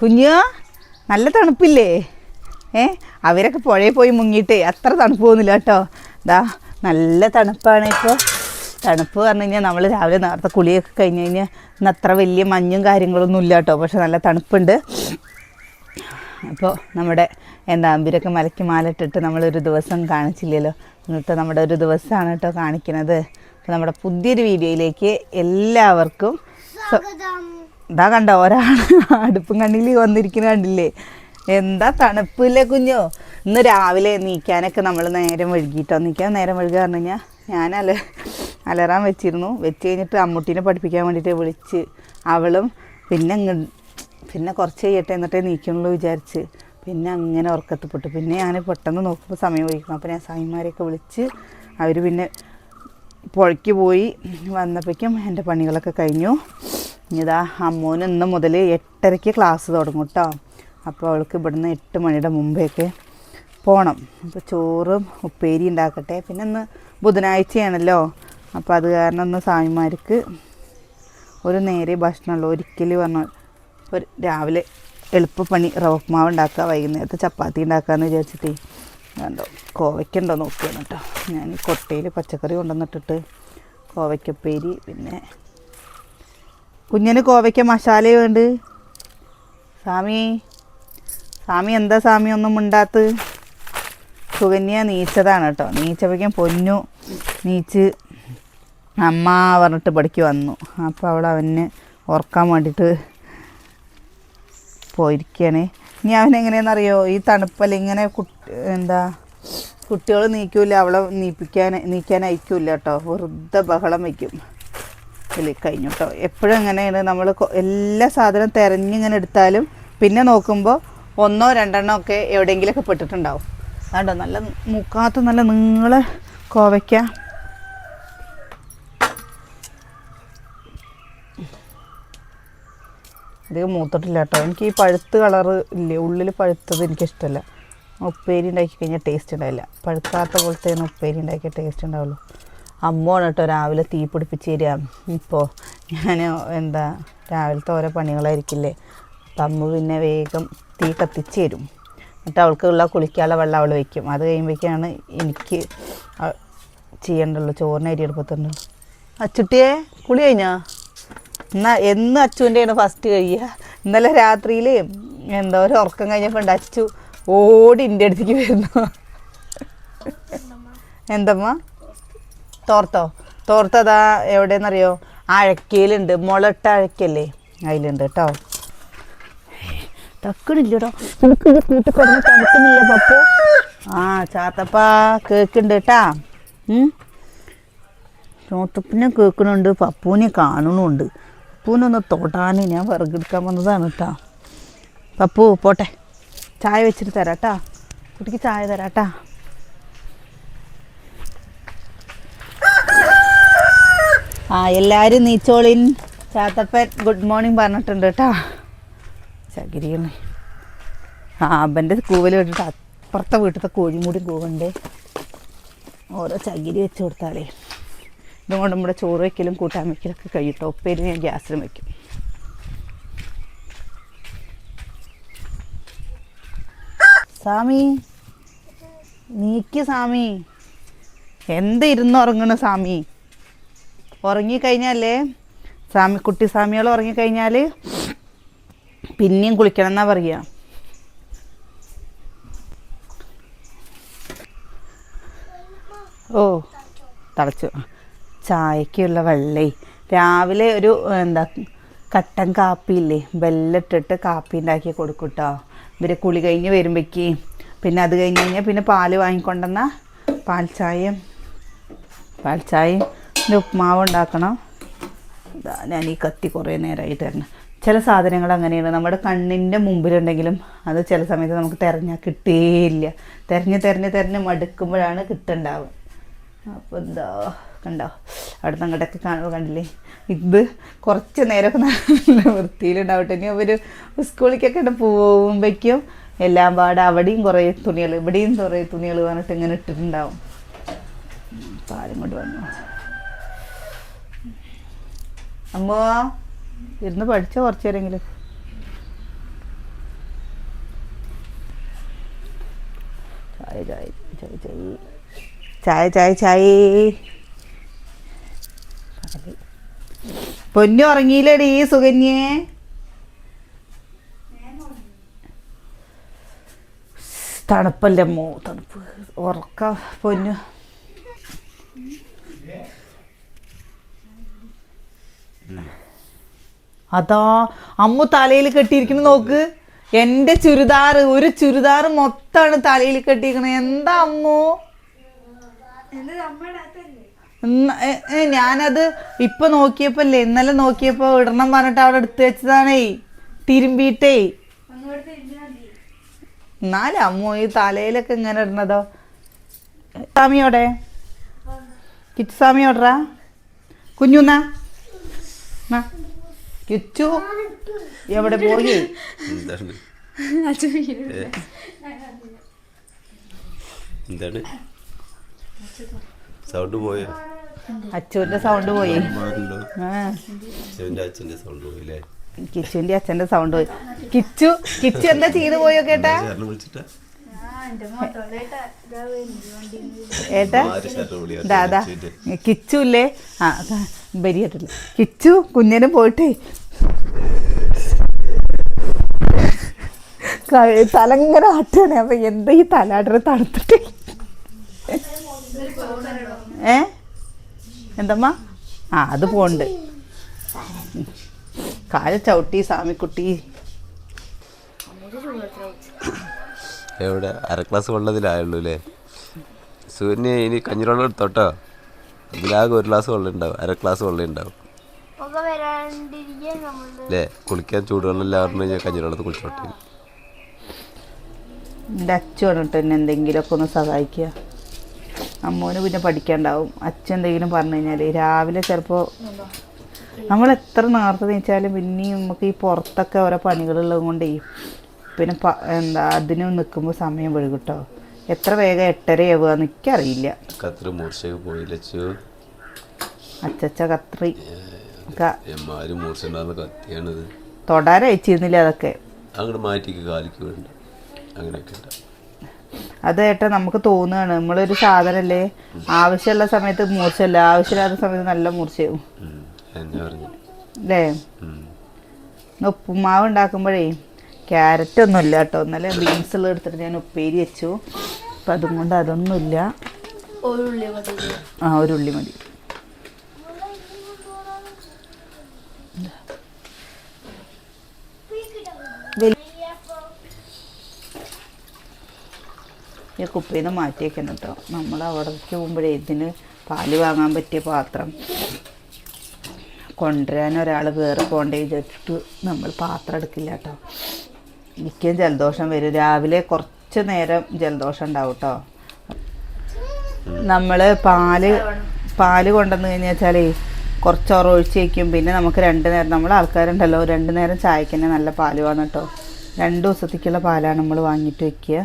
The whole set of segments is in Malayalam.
കുഞ്ഞു നല്ല തണുപ്പില്ലേ? ഏ അവരൊക്കെ പുഴയിൽ പോയി മുങ്ങിയിട്ടേ അത്ര തണുപ്പ് പോകുന്നില്ല കേട്ടോ. ദാ നല്ല തണുപ്പാണ് ഇപ്പോൾ തണുപ്പ് പറഞ്ഞു കഴിഞ്ഞാൽ നമ്മൾ രാവിലെ നേരത്തെ കുളിയൊക്കെ കഴിഞ്ഞ് കഴിഞ്ഞാൽ ഇന്ന് അത്ര വലിയ മഞ്ഞും കാര്യങ്ങളൊന്നും ഇല്ല കേട്ടോ. പക്ഷെ നല്ല തണുപ്പുണ്ട്. അപ്പോൾ നമ്മുടെ എന്താ അമ്പിരൊക്കെ മലയ്ക്ക് മാലിട്ടിട്ട് നമ്മളൊരു ദിവസം കാണിച്ചില്ലല്ലോ. ഇന്നത്തെ നമ്മുടെ ഒരു ദിവസമാണ് കേട്ടോ കാണിക്കുന്നത് അപ്പോൾ നമ്മുടെ പുതിയൊരു വീഡിയോയിലേക്ക് എല്ലാവർക്കും ഇതാ കണ്ട? ഒരാൾ അടുപ്പും കണ്ണിൽ വന്നിരിക്കുന്ന കണ്ടില്ലേ? എന്താ തണുപ്പില്ലേ കുഞ്ഞോ? ഇന്ന് രാവിലെ നീക്കാനൊക്കെ നമ്മൾ നേരം വഴുകിയിട്ടോ നീക്കാൻ നേരം വഴുകുക പറഞ്ഞു കഴിഞ്ഞാൽ ഞാൻ അല അലറാൻ വെച്ചിരുന്നു. വെച്ച് കഴിഞ്ഞിട്ട് അമ്മൂട്ടീനെ പഠിപ്പിക്കാൻ വേണ്ടിയിട്ട് വിളിച്ച് അവളും പിന്നെ പിന്നെ കുറച്ച് കഴിയട്ടെ എന്നിട്ടേ നീക്കണുള്ളൂ വിചാരിച്ച്. പിന്നെ അങ്ങനെ ഉറക്കത്തിപ്പെട്ടു പിന്നെ ഞാൻ പെട്ടെന്ന് നോക്കുമ്പോൾ സമയം വഹിക്കും അപ്പോൾ ഞാൻ സായിമാരെയൊക്കെ വിളിച്ച് അവർ പിന്നെ പുഴയ്ക്ക് പോയി വന്നപ്പോഴേക്കും എന്റെ പണികളൊക്കെ കഴിഞ്ഞു. ഇതാ അമ്മൂന് ഇന്ന് മുതൽ എട്ടരയ്ക്ക് ക്ലാസ് തുടങ്ങും കേട്ടോ അപ്പോൾ അവൾക്ക് ഇവിടുന്ന് എട്ട് മണിയുടെ മുമ്പേക്ക് പോകണം അപ്പോൾ ചോറും ഉപ്പേരി ഉണ്ടാക്കട്ടെ. പിന്നെ ഇന്ന് ബുധനാഴ്ചയാണല്ലോ. അപ്പോൾ അത് കാരണം ഇന്ന് സായിമാർക്ക് ഒരു നേരെ ഭക്ഷണമുള്ളൂ ഒരിക്കലും പറഞ്ഞ ഒരു രാവിലെ എളുപ്പപ്പണി റവ ഉപ്മാവ് ഉണ്ടാക്കുക വൈകുന്നേരത്തെ ചപ്പാത്തി ഉണ്ടാക്കാമെന്ന് വിചാരിച്ചിട്ട്. കണ്ടോ കോവയ്ക്കുണ്ടോ നോക്കിയാണ് കേട്ടോ ഞാൻ കൊട്ടയിൽ പച്ചക്കറി കൊണ്ടുവന്നിട്ടിട്ട് കോവയ്ക്കപ്പേരി പിന്നെ കുഞ്ഞിന് കോവയ്ക്ക മസാല വേണ്ട. സ്വാമി സ്വാമി എന്താ സ്വാമി ഒന്നും ഉണ്ടാത്ത് സുകന്യ നീച്ചതാണ് കേട്ടോ. നീച്ചപ്പോഴേക്കും പൊന്നു നീച്ച് അമ്മ പറഞ്ഞിട്ട് പഠിക്ക് വന്നു. അപ്പോൾ അവൾ അവനെ ഓർക്കാൻ വേണ്ടിയിട്ട് പോയിരിക്കുകയാണ് ഇനി അവൻ എങ്ങനെയാണെന്നറിയോ? ഈ തണുപ്പല്ല ഇങ്ങനെ കുട്ടി എന്താ കുട്ടികൾ നീക്കൂല അവളെ നീപ്പിക്കാൻ നീക്കാൻ അയക്കൂല കേട്ടോ. വെറുതെ ബഹളം വയ്ക്കും. ഇതിൽ കഴിഞ്ഞു കേട്ടോ. എപ്പോഴും എങ്ങനെയാണ് നമ്മൾ എല്ലാ സാധനവും തിരഞ്ഞിങ്ങനെ എടുത്താലും പിന്നെ നോക്കുമ്പോൾ ഒന്നോ രണ്ടെണ്ണോ ഒക്കെ എവിടെയെങ്കിലുമൊക്കെ പെട്ടിട്ടുണ്ടാവും. അതുകൊണ്ടോ നല്ല മുക്കാത്ത നല്ല നീള കോവയ്ക്ക. അധികം മൂത്തിട്ടില്ല കേട്ടോ. എനിക്ക് ഈ പഴുത്ത് കളറ് ഇല്ലേ? ഉള്ളിൽ പഴുത്തത് എനിക്കിഷ്ടമല്ല ഉപ്പേരി ഉണ്ടാക്കി കഴിഞ്ഞാൽ ടേസ്റ്റ് ഉണ്ടാവില്ല. പഴുക്കാത്ത പോലത്തെ ഉപ്പേരി ഉണ്ടാക്കിയ ടേസ്റ്റ് ഉണ്ടാവുള്ളൂ. അമ്മയാണ് കേട്ടോ രാവിലെ തീ പിടിപ്പിച്ച് തരിക. ഇപ്പോൾ ഞാൻ എന്താ രാവിലത്തെ ഓരോ പണികളായിരിക്കില്ലേ? അപ്പം അമ്മ പിന്നെ വേഗം തീ കത്തിച്ച് തരും. എന്നിട്ട് അവൾക്കുള്ള കുളിക്കാനുള്ള വെള്ളം അവൾ വയ്ക്കും. അത് കഴിയുമ്പോഴേക്കാണ് എനിക്ക് ചെയ്യേണ്ടുള്ളൂ ചെയ്യണ്ടുള്ളൂ ചോറിന് അരി എടുപ്പത്തുണ്ട്. അച്ചുട്ടിയെ കുളി കഴിഞ്ഞാ? എന്നാ എന്ന് അച്ചുവിന്റെയാണ് ഫസ്റ്റ് കഴിയുക. ഇന്നലെ രാത്രിയിൽ എന്താ ഒരു ഉറക്കം കഴിഞ്ഞപ്പോൾ ഉണ്ട് അച്ചു ഓടി എന്റെ അടുത്തേക്ക് വരുന്നു. എന്തമ്മ? തോർത്തോ? തോർത്തതാ എവിടെയെന്നറിയോ അഴക്കയിലുണ്ട് മുളട്ട അഴക്കല്ലേ? അതിലുണ്ട് കേട്ടോ തക്കണില്ലടോ. നിനക്ക് ഇത് കൂട്ടി തണുക്കുന്നില്ല പപ്പു? ആ ചാത്തപ്പ കേക്കുണ്ട് കേട്ടാ ചോത്തപ്പിനെ കേൾക്കണുണ്ട് പപ്പൂനെ കാണണുണ്ട്. പപ്പൂനൊന്ന് തൊടാൻ ഞാൻ വിറകെടുക്കാൻ വന്നതാണ് കേട്ടാ പപ്പു പോട്ടെ. ചായ വെച്ചിട്ട് തരാം കേട്ടാ കുട്ടിക്ക് ചായ തരാം കേട്ടാ ആ എല്ലാവരും നീച്ചോളിൻ. ചാത്തപ്പൻ ഗുഡ് മോർണിംഗ് പറഞ്ഞിട്ടുണ്ട് കേട്ടോ. ചകിരിയാണ് ആ അബന്റെ കൂവൽ വിട്ടിട്ട് അപ്പുറത്തെ വീട്ടിലത്തെ കോഴിമൂടി കൂവുണ്ട് ഓരോ ചകിരി വെച്ച് കൊടുത്താലേ ഇതുകൊണ്ട് നമ്മുടെ ചോറ് വയ്ക്കലും കൂട്ടാൻ വയ്ക്കലൊക്കെ കഴിയട്ടോ. ഉപ്പേരി ഞാൻ ഗ്യാസിലും വയ്ക്കും സാമി നീക്ക് സാമി എന്ത് ഇരുന്നുറങ്ങണ സാമി ഉറങ്ങിക്കഴിഞ്ഞാലേ സ്വാമി കുട്ടി സ്വാമികൾ ഉറങ്ങിക്കഴിഞ്ഞാൽ പിന്നെയും കുളിക്കണം എന്നാ പറയുക ഓ തളച്ചു. ചായക്കുള്ള വെള്ളേ. രാവിലെ ഒരു എന്താ കട്ടൻ കാപ്പിയില്ലേ ബെല്ലിട്ടിട്ട് കാപ്പി ഉണ്ടാക്കി കൊടുക്കും കേട്ടോ ഇവരെ കുളി കഴിഞ്ഞ് വരുമ്പോഴേക്ക് പിന്നെ അത് കഴിഞ്ഞ് കഴിഞ്ഞാൽ പിന്നെ പാൽ വാങ്ങിക്കൊണ്ടെന്ന പാൽ ചായയും പാൽ ചായയും പിന്നെ ഉപ്മാവ് ഉണ്ടാക്കണം. ഇതാ ഞാൻ ഈ കത്തി കുറേ നേരമായിട്ട് തരണം. ചില സാധനങ്ങൾ അങ്ങനെയാണ്. നമ്മുടെ കണ്ണിന്റെ മുമ്പിലുണ്ടെങ്കിലും അത് ചില സമയത്ത് നമുക്ക് തിരഞ്ഞാൽ കിട്ടേയില്ല. തിരഞ്ഞ് തിരഞ്ഞ് തിരഞ്ഞ് മടുക്കുമ്പോഴാണ് കിട്ടുണ്ടാവുക. അപ്പോൾ എന്താ കണ്ടോ? അവിടെ നിന്ന് അങ്ങോട്ടൊക്കെ കാണുമ്പോൾ കണ്ടില്ലേ? ഇത് കുറച്ച് നേരമൊക്കെ നല്ല വൃത്തിയിലുണ്ടാവട്ടെ. ഇനി അവർ സ്കൂളിലേക്കൊക്കെ പോകുമ്പോഴേക്കും എല്ലാം പാടെ അവിടെയും കുറേ തുണികൾ ഇവിടെയും കുറേ തുണികൾ പറഞ്ഞിട്ട് ഇങ്ങനെ ഇട്ടിട്ടുണ്ടാവും. പാലും കൊണ്ട് വന്നു. അമ്മോ. ഇരുന്ന് പഠിച്ചോ കുറച്ചു നേരെങ്കിലും ചായ ചായ ചായ. പൊന്നു ഉറങ്ങിയില്ലേടി സുകന്യേ? തണുപ്പല്ലേ അമ്മോ തണുപ്പ്. ഉറക്ക പൊന്നു. അതാ അമ്മ തലയിൽ കെട്ടിയിരിക്കുന്നു നോക്ക്. എന്റെ ചുരിദാർ ഒരു ചുരിദാർ മൊത്താണ് തലയിൽ കെട്ടിയിരിക്കുന്നത്. എന്താ അമ്മു? ഞാനത് ഇപ്പൊ നോക്കിയപ്പോ അല്ലേ ഇന്നലെ നോക്കിയപ്പോ ഇടണം പറഞ്ഞിട്ട് അവിടെ എടുത്തു വെച്ചതാണേ. തിരുമ്പിട്ടേ എന്നാലും അമ്മു ഈ തലയിലൊക്കെ ഇങ്ങനെ ഇടണതോ? സ്വാമിയോടെ കിറ്റ് സ്വാമിയോടറാ കുഞ്ഞുന്നാ. കിച്ചു എവിടെ പോയി? എന്താണ്? സൗണ്ട് പോയോ? അച്ചുവിന്റെ സൗണ്ട് പോയി. അച്ഛന്റെ സൗണ്ട് പോയില്ലേ? കിച്ചുവിന്റെ അച്ഛന്റെ സൗണ്ട് പോയി. കിച്ചു കിച്ചു എന്താ ചെയ്തു പോയോ കേട്ടാ? വിളിച്ചിട്ടാ? ഏട്ടാ ദാദാ കിച്ചു ഇല്ലേ? ആ ബരിയായിട്ടില്ല കിച്ചു കുഞ്ഞിന് പോയിട്ട്. തലങ്ങനെ ആട്ടുകയാണ്. അപ്പൊ എന്താ ഈ തലാടറ് തണുത്തിട്ട്? ഏ? എന്തമ്മാ? ആ അത് പോണ്ട്. കാൽ ചവിട്ടി സാമിക്കുട്ടി എവിടെ അര ക്ലാസ് വെള്ളത്തിലായുള്ളൂ അല്ലേ സൂര്യനെ ഇനി കഞ്ഞിവെള്ളം എടുത്തോട്ടോ? ഇതിലാകെ ഒരു ക്ലാസ് വെള്ളം ഉണ്ടാവും അര ക്ലാസ് വെള്ളം ഉണ്ടാവും അല്ലേ കുളിക്കാൻ ചൂടുവെള്ളം ഇല്ല പറഞ്ഞു കഴിഞ്ഞാൽ കഞ്ഞിവെള്ളത്തിൽ കുളിച്ചോട്ടെ. എന്റെ അച്ഛൻ വന്നിട്ട് എന്നെ എന്തെങ്കിലുമൊക്കെ ഒന്ന് സഹായിക്കുക. അമ്മൂന് പിന്നെ പഠിക്കാണ്ടാവും. അച്ഛൻ എന്തെങ്കിലും പറഞ്ഞു കഴിഞ്ഞാൽ രാവിലെ ചിലപ്പോൾ നമ്മൾ എത്ര നേരത്തെ നീച്ചാലും പിന്നെയും നമുക്ക് ഈ പുറത്തൊക്കെ ഓരോ പണികളുള്ളത് കൊണ്ടേ പിന്നെ എന്താ അതിന് നിൽക്കുമ്പോൾ സമയം വഴുകും കേട്ടോ എത്ര വേഗം എട്ടരയാവുക എനിക്കറിയില്ല. കത്തിരി മൂർച്ചയൊക്കെ പോയില്ല ചു. അച്ചച്ച കത്രി. കത്തിയാണിത്. തൊടാൻ അയച്ചിരുന്നില്ല അതൊക്കെ. അങ്ങോട്ട് മാറ്റിക്ക് കാലിക്ക് വേണ്ട. അങ്ങനെയൊക്കെ ഉണ്ട് അത് ഏട്ടാ നമുക്ക് തോന്നുകയാണ്. നമ്മളൊരു സാധനമല്ലേ ആവശ്യമുള്ള സമയത്ത് മൂർച്ചല്ല ആവശ്യമില്ലാത്ത സമയത്ത് നല്ല മൂർച്ചയാവും. അല്ലേ? ഉപ്പുമാവ് ഉണ്ടാക്കുമ്പോഴേ ക്യാരറ്റ് ഒന്നും ഇല്ല കേട്ടോ. ഇന്നലെ ബീൻസ് ഉള്ള എടുത്തിട്ട് ഞാൻ ഉപ്പേരി വെച്ചു. അപ്പം അതും കൊണ്ട് അതൊന്നുമില്ല. ആ ഒരു ഉള്ളി മതി. ഈ കുപ്പിയിൽ നിന്ന് മാറ്റി വെക്കണം കേട്ടോ. നമ്മൾ അവിടേക്ക് പോകുമ്പോഴേ ഇതിന് പാൽ വാങ്ങാൻ പറ്റിയ പാത്രം. കൊണ്ടുവരാൻ ഒരാൾ കയറി പോകണ്ടേ വിചാരിച്ചിട്ട് നമ്മൾ പാത്രം എടുക്കില്ല കേട്ടോ. എനിക്കും ജലദോഷം വരും. രാവിലെ കുറച്ച് നേരം ജലദോഷം ഉണ്ടാവും കേട്ടോ നമ്മൾ പാൽ പാൽ കൊണ്ടുവന്ന് കഴിഞ്ഞാൽ വെച്ചാലേ കുറച്ച് ഉറ ഒഴിച്ച് വയ്ക്കും പിന്നെ നമുക്ക് രണ്ട് നേരം നമ്മൾ ആൾക്കാരുണ്ടല്ലോ രണ്ട് നേരം ചായക്ക് തന്നെ നല്ല പാൽ വേണം കേട്ടോ രണ്ട് ദിവസത്തേക്കുള്ള പാലാണ് നമ്മൾ വാങ്ങിയിട്ട് വെക്കുക.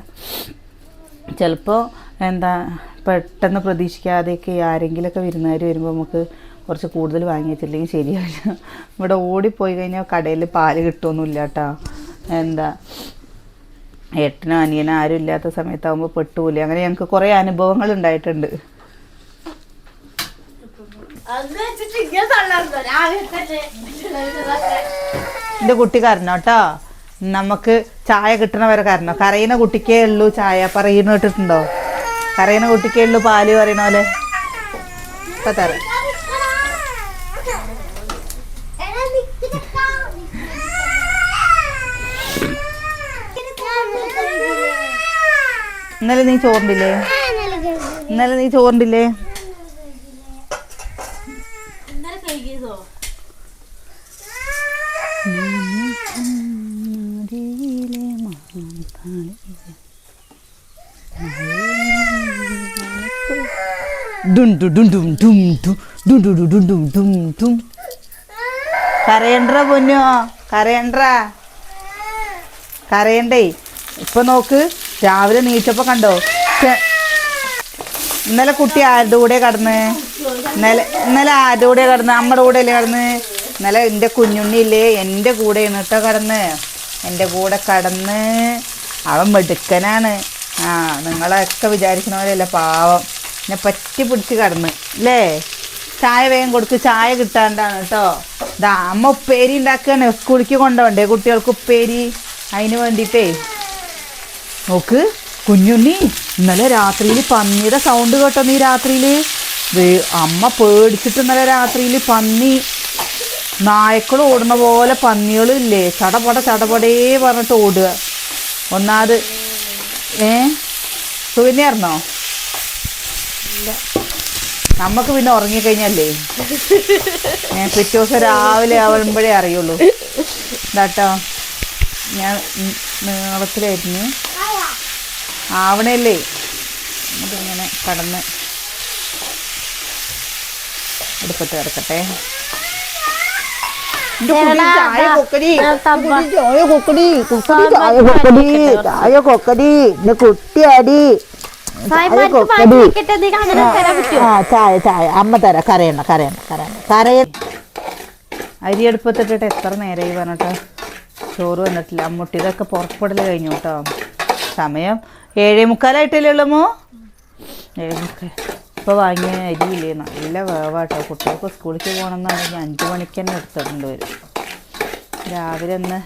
ചിലപ്പോൾ എന്താ പെട്ടെന്ന് പ്രതീക്ഷിക്കാതെയൊക്കെ ആരെങ്കിലുമൊക്കെ വിരുന്നുകാർ വരുമ്പോൾ നമുക്ക് കുറച്ച് കൂടുതൽ വാങ്ങി വെച്ചില്ലെങ്കിൽ ശരിയാവില്ല. ഇവിടെ ഓടിപ്പോയി കഴിഞ്ഞാൽ കടയിൽ പാൽ കിട്ടുമൊന്നുമില്ല കേട്ടോ എന്താ ഏട്ടനോ അനിയനോ ആരും ഇല്ലാത്ത സമയത്താകുമ്പോൾ പെട്ടുപോലെ അങ്ങനെ ഞങ്ങൾക്ക് കുറേ അനുഭവങ്ങൾ ഉണ്ടായിട്ടുണ്ട്. എന്റെ തന്നെ എന്റെ കുട്ടി നമുക്ക് ചായ കിട്ടണ വരെ കരഞ്ഞോ? കരയുന്ന കുട്ടിക്കേ ഉള്ളൂ ചായ. പറയുന്ന കേട്ടിട്ടുണ്ടോ? കരയുന്ന കുട്ടിക്കേ ഉള്ളൂ പാൽ പറയണ പോലെ? ഇപ്പൊ തരാം എടാ നിക്ക് ഇന്നലെ നീ ചോറിണ്ടില്ലേ ഇന്നലെ നീ ചോറിണ്ടില്ലേ കരയണ്ട പൊന്നോ കരയണ്ട കരയണ്ടേ ഇപ്പൊ നോക്ക്. രാവിലെ നീച്ചപ്പോ കണ്ടോ? ഇന്നലെ കുട്ടി ആരുടെ കൂടെ കടന്ന്? ഇന്നലെ ഇന്നലെ ആരുടെ കൂടെ കടന്ന്? അമ്മയുടെ കൂടെ അല്ലേ കടന്ന്? ഇന്നലെ എന്റെ കുഞ്ഞുണ്ണിയില്ലേ എന്റെ കൂടെ എന്നിട്ടോ കടന്ന്. എന്റെ കൂടെ കടന്ന്. അവൻ മെടുക്കനാണ്. ആ നിങ്ങളൊക്കെ വിചാരിക്കുന്ന പോലെയല്ല പാവം. എന്നെ പറ്റി പിടിച്ച് കടന്ന് അല്ലേ? ചായ വേഗം കൊടുക്ക് ചായ കിട്ടാണ്ടാണ് കേട്ടോ. ഇതാ അമ്മ ഉപ്പേരി ഉണ്ടാക്കുകയാണ് സ്കൂളിലേക്ക് കൊണ്ടുപോകണ്ടേ കുട്ടികൾക്ക് ഉപ്പേരി? അതിന് വേണ്ടിയിട്ടേ. നോക്ക് കുഞ്ഞുണ്ണി ഇന്നലെ രാത്രിയിൽ പന്നിയുടെ സൗണ്ട് കേട്ടോ നീ രാത്രിയിൽ അമ്മ പേടിച്ചിട്ട് ഇന്നലെ രാത്രിയിൽ പന്നി നായ്ക്കൾ ഓടുന്ന പോലെ പന്നികളില്ലേ ഇല്ലേ? ചടപട ചടപടേ പറഞ്ഞിട്ട് ഓടുക. ഒന്നാത് ഏ? സുവിനായിരുന്നോ നമുക്ക് പിന്നെ ഉറങ്ങിക്കഴിഞ്ഞല്ലേ? ഏ പിറ്റേ ദിവസം രാവിലെ ആവുമ്പോഴേ അറിയുള്ളൂ. ഇതാട്ടോ. ഞാൻ നീളത്തിലായിരുന്നു ആവണല്ലേ? അതിങ്ങനെ കടന്ന് അടുപ്പത്ത് കിടക്കട്ടെ. ചായ കൊക്കടി. ചായ കൊക്കടി. കുട്ടി ചായ കൊക്കടി. ചായ കൊക്കടി. ഇന്റെ കുട്ടിയാടി. ചായ കൊക്കടി. ആ ചായ ചായ. അമ്മ തരാം കരയണ്ട കരയണ്ട കരയണ്ട. കരയ. അരി അടുപ്പത്തിട്ടിട്ട് എത്ര നേരമായി പറഞ്ഞിട്ട്? ചോറ് വന്നിട്ടില്ല. അമ്മുട്ടി ഇതൊക്കെ പുറപ്പെടൽ കഴിഞ്ഞു കേട്ടോ. സമയം. ഏഴേ മുക്കാലായിട്ടല്ലേ ഉള്ളമോ ഏഴേ മുക്കാൽ ഇപ്പോൾ വാങ്ങിയ അരിയില്ലേ? നല്ല വേവാട്ടോ. കുട്ടികൾക്ക് സ്കൂളിലേക്ക് പോകണമെന്നുണ്ടെങ്കിൽ അഞ്ച് മണിക്ക് തന്നെ എടുത്തിട്ടുണ്ട് വരും. രാവിലെ ഒന്ന്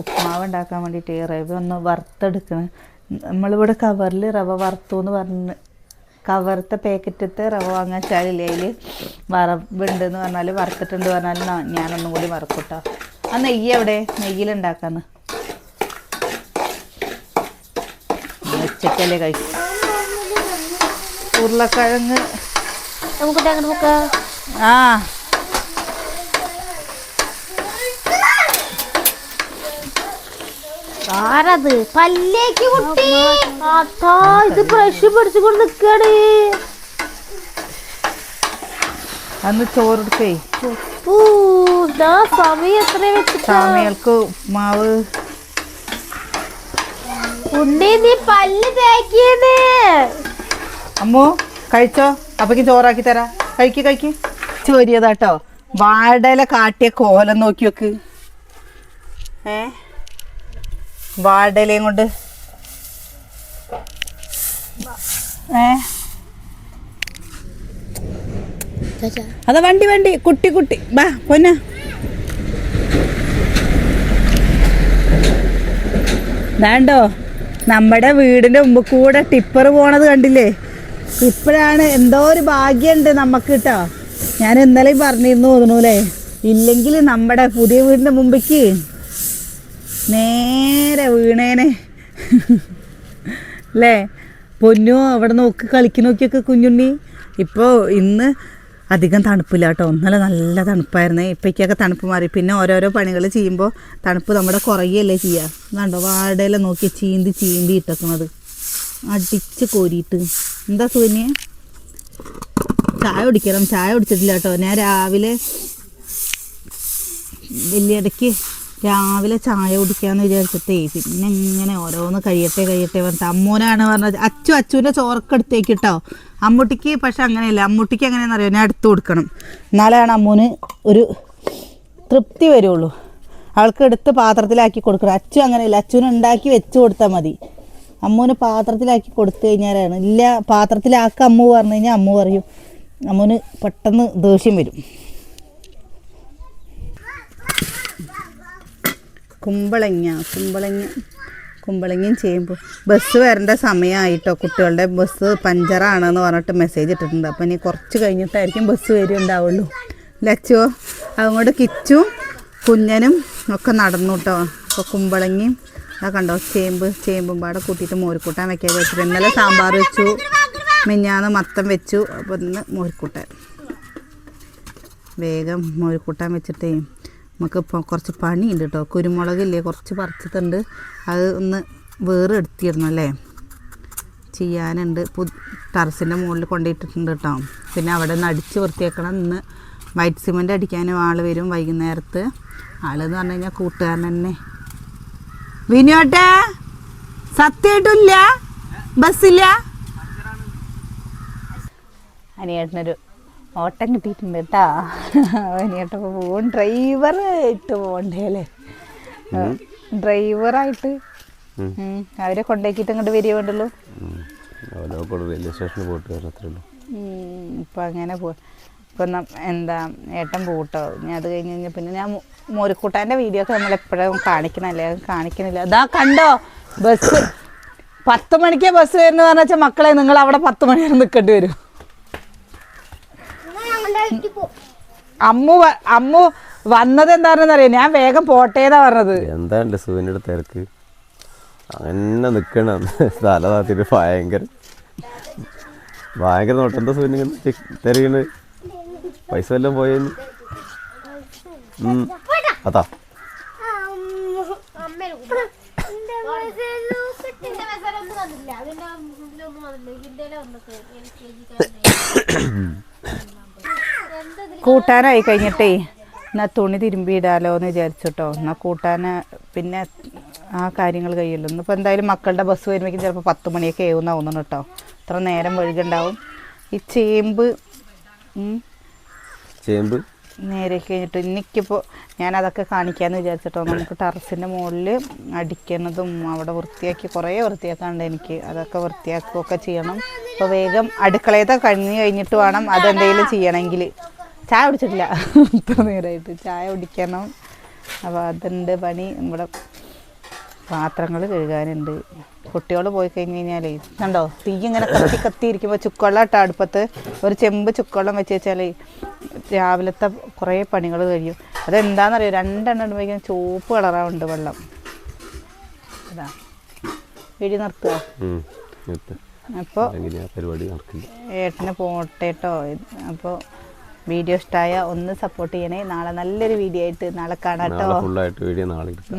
ഉപ്മാവ് ഉണ്ടാക്കാൻ വേണ്ടിയിട്ട് റവ ഒന്ന് വറുത്തെടുക്കണം. നമ്മളിവിടെ കവറിൽ റവ വറുത്തു എന്ന് പറഞ്ഞ് കവറത്തെ പാക്കറ്റത്തെ റവ വാങ്ങാൻ ചാലില്ലേ അതിൽ വറവുണ്ട് എന്ന് പറഞ്ഞാൽ വറുത്തിട്ടുണ്ട് പറഞ്ഞാൽ ഞാനൊന്നും കൂടി വറക്കൂട്ടോ. ആ നെയ്യ് എവിടെ? നെയ്യിലുണ്ടാക്കാന്ന് ഉച്ചക്കല്ലേ കഴിക്കും ഉരുളക്കിഴങ്ങ്. നമുക്ക് അങ്ങോട്ട് നോക്കാം ആ. ആരത്? പല്ലേക്ക് കുട്ടി അതാ ഇത് ബ്രഷ് പിടിച്ചുകൊണ്ട് നിക്കാണ്. അന്ന് ചോറെടുക്കേ സമയം എത്ര സമയൾക്ക് മാവ് ഉണ്ണി നീ പല്ല് തേക്കിയേ അമ്മു കഴിച്ചോ? അപ്പക്ക് ചോറാക്കി തരാ. കഴിക്ക് കഴിക്ക്. ചോരിയതാട്ടോ. വാഴയില കാട്ടിയ കോലം നോക്കി വെക്ക്. ഏ? വാഴയിലയും കൊണ്ട്. ഏ? അതാ വണ്ടി വണ്ടി. കുട്ടി കുട്ടി. ബാ പൊന്ന. വേണ്ടോ നമ്മുടെ വീടിന്റെ മുമ്പ് കൂടെ ടിപ്പർ പോണത് കണ്ടില്ലേ? ഇപ്പോഴാണ് എന്തോ ഒരു ഭാഗ്യമുണ്ട് നമുക്ക് കേട്ടോ ഞാൻ ഇന്നലെയും പറഞ്ഞിരുന്നു തോന്നൂലേ? ഇല്ലെങ്കിൽ നമ്മുടെ പുതിയ വീടിന്റെ മുമ്പേക്ക് നേരെ വീണേനെ. അല്ലേ പൊന്നു അവിടെ നോക്കി കളിക്ക് നോക്കിയൊക്കെ കുഞ്ഞുണ്ണി. ഇപ്പോൾ ഇന്ന് അധികം തണുപ്പില്ല കേട്ടോ ഇന്നലെ നല്ല തണുപ്പായിരുന്നു. ഇപ്പോഴേക്കൊക്കെ തണുപ്പ് മാറി. പിന്നെ ഓരോരോ പണികൾ ചെയ്യുമ്പോൾ തണുപ്പ് നമ്മുടെ കുറയല്ലേ ചെയ്യുക കണ്ടോ വാടയില നോക്കി ചീന്തി ചീന്തി ഇട്ടേക്കണത്. അടിച്ച് കോരിയിട്ട്. എന്താ സൂന്യെ ചായ കുടിക്കണം. ചായ കുടിച്ചിട്ടില്ല കേട്ടോ ഞാൻ രാവിലെ വലിയ ഇടയ്ക്ക് രാവിലെ ചായ കുടിക്കാന്ന് വിചാരിച്ചിട്ടേ പിന്നെ ഇങ്ങനെ ഓരോന്ന് കഴിയട്ടെ കഴിയട്ടെ പറഞ്ഞിട്ട് അമ്മൂനാണ് പറഞ്ഞത് അച്ചു അച്ചുവിന്റെ ചോറക്കെടുത്തേക്ക് കിട്ടോ അമ്മൂട്ടിക്ക് പക്ഷെ അങ്ങനെയല്ല അമ്മൂട്ടിക്ക് എങ്ങനെയാണെന്ന് അറിയാം ഞാൻ എടുത്തു കൊടുക്കണം. എന്നാലാണ് അമ്മൂന് ഒരു തൃപ്തി വരുള്ളൂ. അവൾക്ക് എടുത്ത് പാത്രത്തിലാക്കി കൊടുക്കണം. അച്ചു അങ്ങനെയല്ല അച്ചുവിന് ഉണ്ടാക്കി വെച്ച് കൊടുത്താൽ മതി. അമ്മൂന് പാത്രത്തിലാക്കി കൊടുത്തു കഴിഞ്ഞാലാണ്. ഇല്ല പാത്രത്തിലാക്ക അമ്മു പറഞ്ഞു കഴിഞ്ഞാൽ അമ്മു പറയും അമ്മൂന് പെട്ടെന്ന് ദേഷ്യം വരും. കുമ്പളങ്ങ കുമ്പളങ്ങ കുമ്പളങ്ങയും ചെയ്യുമ്പോൾ ബസ് വരേണ്ട സമയമായിട്ടോ കുട്ടികളുടെ ബസ് പഞ്ചറാണെന്ന് പറഞ്ഞിട്ട് മെസ്സേജ് ഇട്ടിട്ടുണ്ട്. അപ്പോൾ ഇനി കുറച്ച് കഴിഞ്ഞിട്ടായിരിക്കും ബസ് വരുന്നുണ്ടാവുള്ളൂ ലച്ചോ അതുകൊണ്ട് കിച്ചും കുഞ്ഞനും ഒക്കെ നടന്നു കേട്ടോ അപ്പോൾ കുമ്പളങ്ങയും ആ കണ്ടോ ചേമ്പ് ചേമ്പും പാടെ കൂട്ടിയിട്ട് മോരിക്കൂട്ടാൻ വെക്കാൻ വെച്ചിട്ട് ഇന്നലെ സാമ്പാർ വെച്ചു മിഞ്ഞാന്ന് മത്തം വെച്ചു. അപ്പോൾ ഇന്ന് മോരിക്കൂട്ടാൻ വേഗം മോരിക്കൂട്ടാൻ വെച്ചിട്ടേ. നമുക്ക് ഇപ്പോൾ കുറച്ച് പണിയുണ്ട് കേട്ടോ കുരുമുളകില്ലേ കുറച്ച് പറിച്ചിട്ടുണ്ട്. അത് ഒന്ന് വേറെ എടുത്തിരുന്നു അല്ലേ? ചെയ്യാനുണ്ട്. പു ടെറസിന്റെ മുകളിൽ കൊണ്ടുപോയിട്ടിട്ടുണ്ട് കേട്ടോ പിന്നെ അവിടെ നിന്ന് അടിച്ച് വൃത്തിയാക്കണം. ഇന്ന് വൈറ്റ് സിമെന്റ് അടിക്കാനും ആൾ വരും വൈകുന്നേരത്ത്. ആളെന്ന് പറഞ്ഞു കഴിഞ്ഞാൽ കൂട്ടുകാരൻ തന്നെ. വിനോട്ടെ സത്യമായിട്ടില്ല ബസ്സില്ല? അനിയേട്ടനൊരു ഓട്ടം കിട്ടിയിട്ടുണ്ട് കേട്ടാ അനിയേട്ടപ്പോൾ പോകും ഡ്രൈവർ ആയിട്ട് പോകണ്ടേ അല്ലേ? ഡ്രൈവറായിട്ട്. അവരെ കൊണ്ടാക്കിയിട്ട് ഇങ്ങോട്ട് വരിക വേണ്ടുള്ളൂ റെയിൽവേ സ്റ്റേഷനിൽ പോയിട്ട് വരാം ഇപ്പം അങ്ങനെ പോ ഇപ്പം എന്താ ഏട്ടൻ പോട്ടോ. ഇനി അത് കഴിഞ്ഞ് കഴിഞ്ഞാൽ പിന്നെ ഞാൻ മോരിക്കൂട്ടാന്റെ വീഡിയോ ഒക്കെ നമ്മൾ എപ്പോഴും കാണിക്കണല്ലേ? കാണിക്കണില്ല. അതാ കണ്ടോ? ബസ് പത്ത് മണിക്കേ ബസ് വരുന്ന പറഞ്ഞാൽ വെച്ചാൽ മക്കളെ നിങ്ങൾ അവിടെ പത്ത് മണി വരെ നിൽക്കേണ്ടി വരും. അമ്മു അമ്മു വന്നത് എന്താണെന്നറിയാം? ഞാൻ വേഗം പോട്ടേന്നാ പറഞ്ഞത്. എന്താണ് സുവിനോട് സൂര്യന്റെ തിരക്ക്? അങ്ങനെ നിൽക്കണം തല താത്തിട്ട് ഭയങ്കര ഭയങ്കര നോട്ടെന്താ ഇങ്ങനെ തിരക്കണ്? പൈസ വല്ലതും പോയെന്ന്. അതാ. മെസ്സേജ് ഒന്നും വന്നില്ല അതിന്റെ ഇതിന്റെ വന്നിട്ട് എനിക്ക് കൂട്ടാനായി കഴിഞ്ഞിട്ടേ എന്നാ തുണി തിരുമ്പിയിടാലോ എന്ന് വിചാരിച്ചിട്ടോ. എന്നാൽ കൂട്ടാന പിന്നെ ആ കാര്യങ്ങൾ കഴിയുള്ളൂ. ഇന്നിപ്പോൾ എന്തായാലും മക്കളുടെ ബസ് വരുമ്പോഴേക്കും ചിലപ്പോൾ പത്ത് മണിയൊക്കെ ആവുമെന്ന് തോന്നുന്നു കേട്ടോ. ഇത്ര നേരം വഴുകുണ്ടാവും ഈ ചേമ്പ് ചേമ്പ്? നേരെ കഴിഞ്ഞിട്ട് എനിക്കിപ്പോൾ ഞാൻ അതൊക്കെ കാണിക്കാമെന്ന് വിചാരിച്ചിട്ടോ. നമുക്ക് ടെറസിന്റെ മുകളിൽ അടിക്കുന്നതും അവിടെ വൃത്തിയാക്കി കുറേ വൃത്തിയാക്കാണ്ട് എനിക്ക്. അതൊക്കെ വൃത്തിയാക്കുകയൊക്കെ ചെയ്യണം. അപ്പോൾ വേഗം അടുക്കളയത്തെ കഞ്ഞി കഴിഞ്ഞിട്ട് വേണം അതെന്തെങ്കിലും ചെയ്യണമെങ്കിൽ. ചായ കുടിച്ചിട്ടില്ല. ഇത്ര നേരമായിട്ട് ചായ കുടിക്കണം. അപ്പോൾ അതുണ്ട് പണി. നമ്മുടെ പാത്രങ്ങൾ കഴുകാനുണ്ട്. കുട്ടികൾ പോയി കഴിഞ്ഞ് കഴിഞ്ഞാലേ കണ്ടോ? തീ ഇങ്ങനെ കത്തി കത്തിയിരിക്കുമ്പോൾ ചുക്കുവെള്ളം ഇട്ട അടുപ്പത്ത് ഒരു ചെമ്പ് ചുക്കുവെള്ളം വെച്ച് വെച്ചാൽ രാവിലത്തെ കുറേ പണികൾ കഴിയും. അതെന്താണെന്നറിയോ രണ്ടെണ്ണം ഇടുമ്പോഴേക്കും ചുവപ്പ് കളറാവുണ്ട് വെള്ളം. അതാ. വീടി നിർത്തുക. അപ്പോൾ പരിപാടി നടക്കില്ല. ഏട്ടന് പോട്ടെ കേട്ടോ അപ്പോൾ വീഡിയോ ഇഷ്ടമായ ഒന്ന് സപ്പോർട്ട് ചെയ്യണേ. നാളെ നല്ലൊരു വീഡിയോ ആയിട്ട് നാളെ കാണാട്ടോ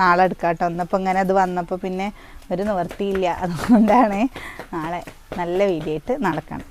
നാളെ എടുക്കാട്ടോ എന്നപ്പോൾ ഇങ്ങനെ അത് വന്നപ്പോൾ പിന്നെ ഒരു നിവർത്തിയില്ല അതുകൊണ്ടാണ് നാളെ നല്ല വീഡിയോ ആയിട്ട് നാളെ കാണാം.